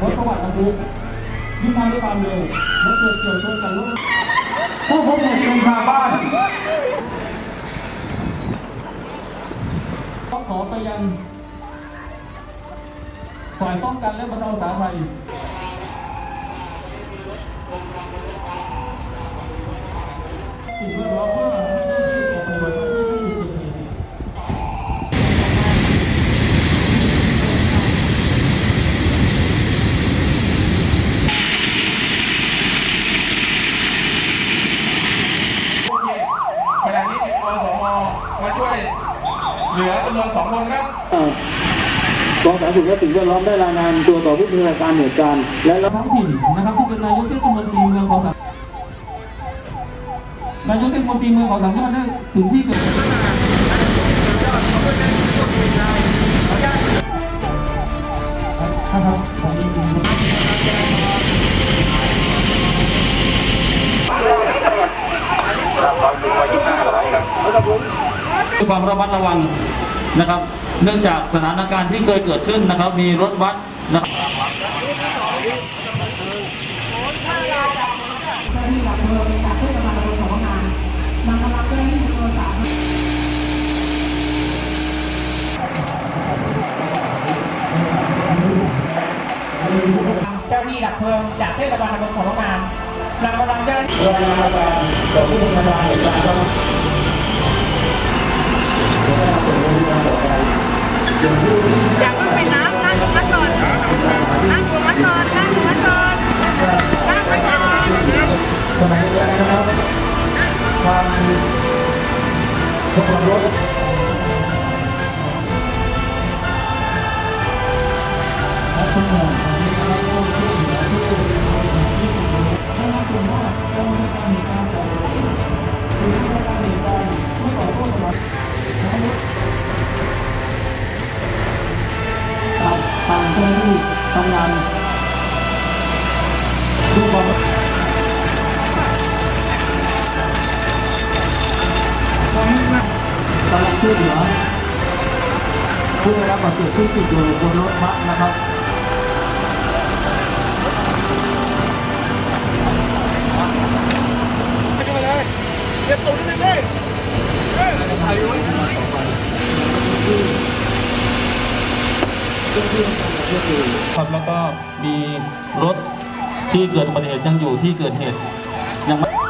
รถประวัติบรรทุกวิ่งมาด้วยความเร็วแล้วเกิดเฉียวชนกับรถผู้พบเหตุเป็นชาวบ้านต้องขอไปยังฝ่ายป้องกันและบรรเทาสาธารณภัยสิ่งแวดล้อมเพื่อให้เจ้าหน้าที่ออกปฏิบัติหน้าที่ที่เกิดเหตุ โอเคขณะนี้มีอสมมาช่วย เหลือจำนวนสองคนครับกองสาธารณสุขและสิ่งแวดล้อมได้รายงานตัวต่อผู้บัญชาการเหตุการณ์และรับท้องถิ่นนะครับที่เป็นนายกเทศมนตรีเมืองของสังนายกเทศมนตรีเมืองของสังก็ได้ถึงที่เกิดเหตุนะครับผมมีกลุ่ม ด้วยความระมัดระวังนะครับ เนื่องจากสถานการณ์ที่เคยเกิดขึ้นนะครับ มีรถบัสนะครับเจ้าที่ดับเพลิงจากเทศบาลตำบลของโรงงานนำกำลังเจ้าหน้าที่รายงานการต่อผู้บัญชาการเหตุการณ์ อยากต้องเป็นน้ำนั่งตรงนั้นก่อนนั่งตรงนั้นก่อนนั่งตรงนั้นก่อนนั่งไปก่อนสมัยนี้นะครับความคนขับรถ ทำงานด้วยความกำลังช่วยเหลือผู้ได้รับบาดเจ็บที่ติดอยู่บนรถบัสนะครับ ครับแล้วก็มีรถที่เกิดอุบัติเหตุยังอยู่ที่เกิดเหตุยังไม่